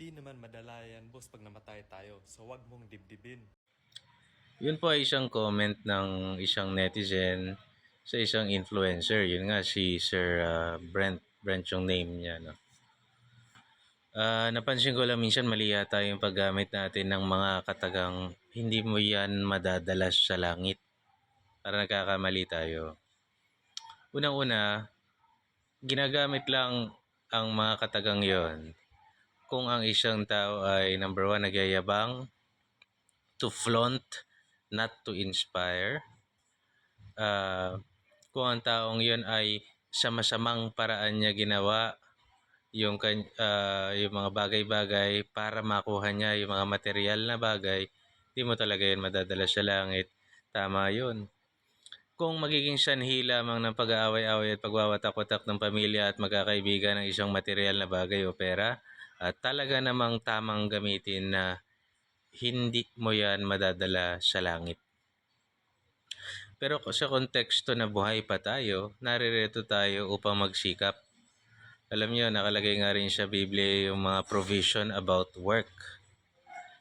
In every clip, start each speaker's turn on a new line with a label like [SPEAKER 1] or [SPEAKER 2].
[SPEAKER 1] Di naman madala yan, boss, pag namatay tayo. So, wag mong dibdibin.
[SPEAKER 2] Yun po ay isang comment ng isang netizen sa isang influencer. Yun nga si Sir ah, Brent. Brent yung name niya. No? Ah, napansin ko lang minsan mali yata yung paggamit natin ng mga katagang hindi mo yan madadalas sa langit. Para nagkakamali tayo. Unang-una, ginagamit lang ang mga katagang yon kung ang isang tao ay number one, nagyayabang, to flaunt, not to inspire. Ah, kung ang taong yon ay sa masamang paraan niya ginawa yung, ah, yung mga bagay-bagay para makuha niya yung mga material na bagay, di mo talaga yan madadala sa langit. Tama yun. Kung magiging sanhi lamang ng pag-aaway-away at pagwawatak-watak ng pamilya at magkakaibigan ng isang material na bagay o pera, at talaga namang tamang gamitin na hindi mo yan madadala sa langit. Pero sa konteksto na buhay pa tayo, naririto tayo upang magsikap. Alam niyo, nakalagay nga rin sa Biblia yung mga provision about work.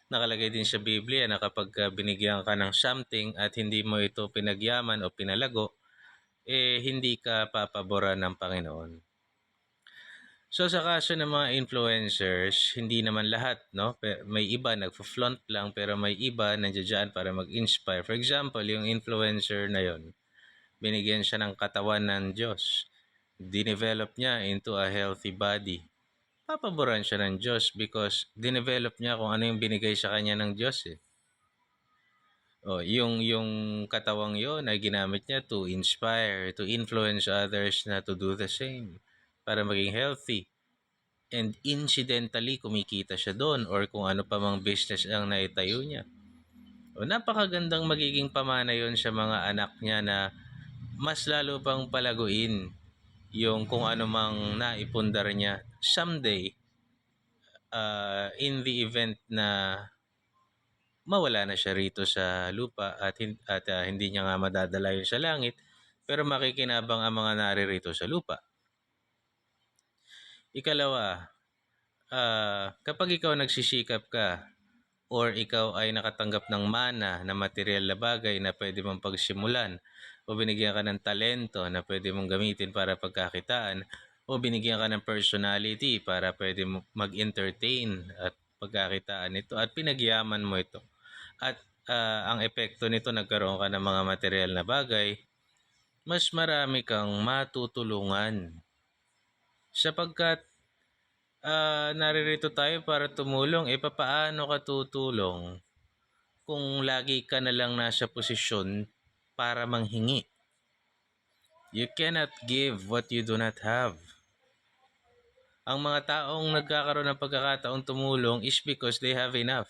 [SPEAKER 2] Nakalagay din sa Biblia na kapag ka binigyan ka ng something at hindi mo ito pinagyaman o pinalago, eh hindi ka papaboran ng Panginoon. So sa kaso ng mga influencers, hindi naman lahat, no? May iba nagfo-flaunt lang pero may iba nandiyan para mag-inspire. For example, yung influencer na yon, binigyan siya ng katawan ng Diyos. Dinevelop niya into a healthy body. Papaboran siya ng Diyos because dinevelop niya kung ano yung binigay sa kanya ng Diyos eh. Oh, yung yung katawang yon ay ginamit niya to inspire, to influence others na to do the same para maging healthy. And incidentally, kumikita siya doon or kung ano pa mang business ang naitayo niya. O, napakagandang magiging pamana yon sa mga anak niya na mas lalo pang palaguin yung kung ano mang naipundar niya someday uh, in the event na mawala na siya rito sa lupa at, at uh, hindi niya nga madadala yun sa langit pero makikinabang ang mga naririto sa lupa. Ikalawa, ah, kapag ikaw nagsisikap ka or ikaw ay nakatanggap ng mana na material na bagay na pwede mong pagsimulan o binigyan ka ng talento na pwede mong gamitin para pagkakitaan o binigyan ka ng personality para pwede mag-entertain at pagkakitaan ito at pinagyaman mo ito. At ah, ang epekto nito nagkaroon ka ng mga material na bagay, mas marami kang matutulungan sapagkat ah, naririto tayo para tumulong, eh papaano ka tutulong kung lagi ka na lang nasa posisyon para manghingi? You cannot give what you do not have. Ang mga taong nagkakaroon ng pagkakataong tumulong is because they have enough.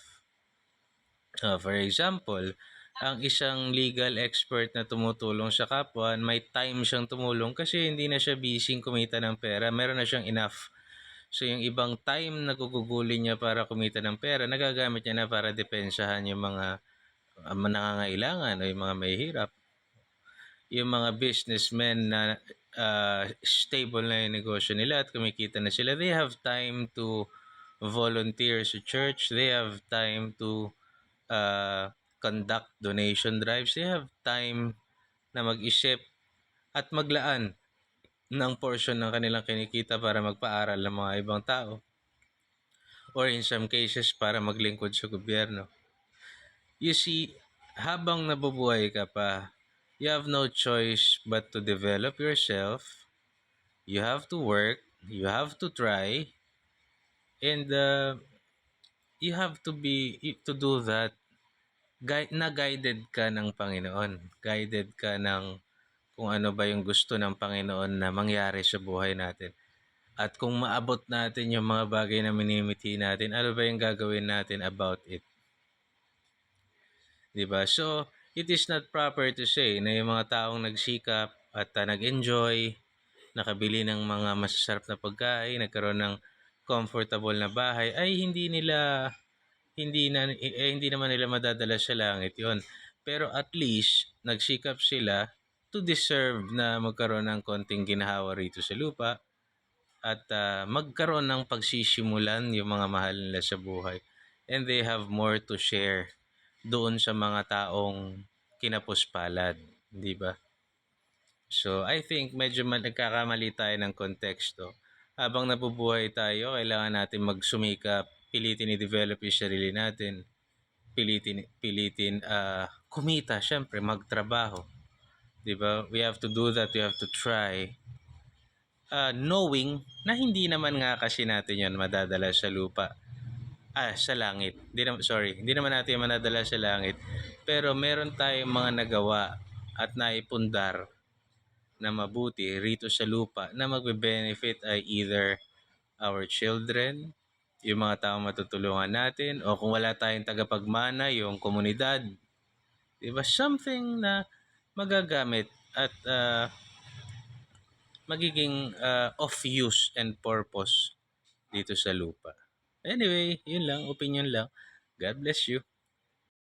[SPEAKER 2] Ah, for example, ang isang legal expert na tumutulong sa kapwa, may time siyang tumulong kasi hindi na siya busy kumita ng pera, meron na siyang enough. So yung ibang time na gugugulin niya para kumita ng pera, nagagamit niya na para depensahan yung mga uh, nangangailangan o yung mga mahihirap. Yung mga businessmen na uh, stable na yung negosyo nila at kumikita na sila, they have time to volunteer sa church, they have time to uh, conduct donation drives, they have time na mag-isip at maglaan ng portion ng kanilang kinikita para magpaaral ng mga ibang tao or in some cases para maglingkod sa gobyerno. You see, habang nabubuhay ka pa, you have no choice but to develop yourself. You have to work, you have to try, and uh, you have to be to do that gui- na guided ka ng Panginoon. Guided ka ng kung ano ba yung gusto ng Panginoon na mangyari sa buhay natin. At kung maabot natin yung mga bagay na minimiti natin, ano ba yung gagawin natin about it? 'Di ba? So, it is not proper to say na yung mga taong nagsikap at uh, nag-enjoy, nakabili ng mga masasarap na pagkain, nagkaroon ng comfortable na bahay, ay hindi nila hindi na eh, hindi naman nila madadala sa langit 'yon. Pero at least nagsikap sila to deserve na magkaroon ng konting ginhawa rito sa lupa at ah, magkaroon ng pagsisimulan yung mga mahal nila sa buhay. And they have more to share doon sa mga taong kinapuspalad, di ba? So, I think medyo nagkakamali tayo ng konteksto. Habang nabubuhay tayo, kailangan natin magsumikap, pilitin i-develop yung sarili natin, pilitin, pilitin ah, kumita, syempre, magtrabaho. Di ba? We have to do that, we have to try. Ah, knowing na hindi naman nga kasi natin yan madadala sa lupa. Ah, sa langit. Hindi naman, sorry, hindi naman natin yan madadala sa langit. Pero meron tayong mga nagawa at naipundar na mabuti rito sa lupa na magbe-benefit ay either our children, yung mga taong matutulungan natin, o kung wala tayong tagapagmana, yung komunidad. Diba? Something na magagamit at ah, magiging ah, of use and purpose dito sa lupa. Anyway, yun lang, opinion lang. God bless you.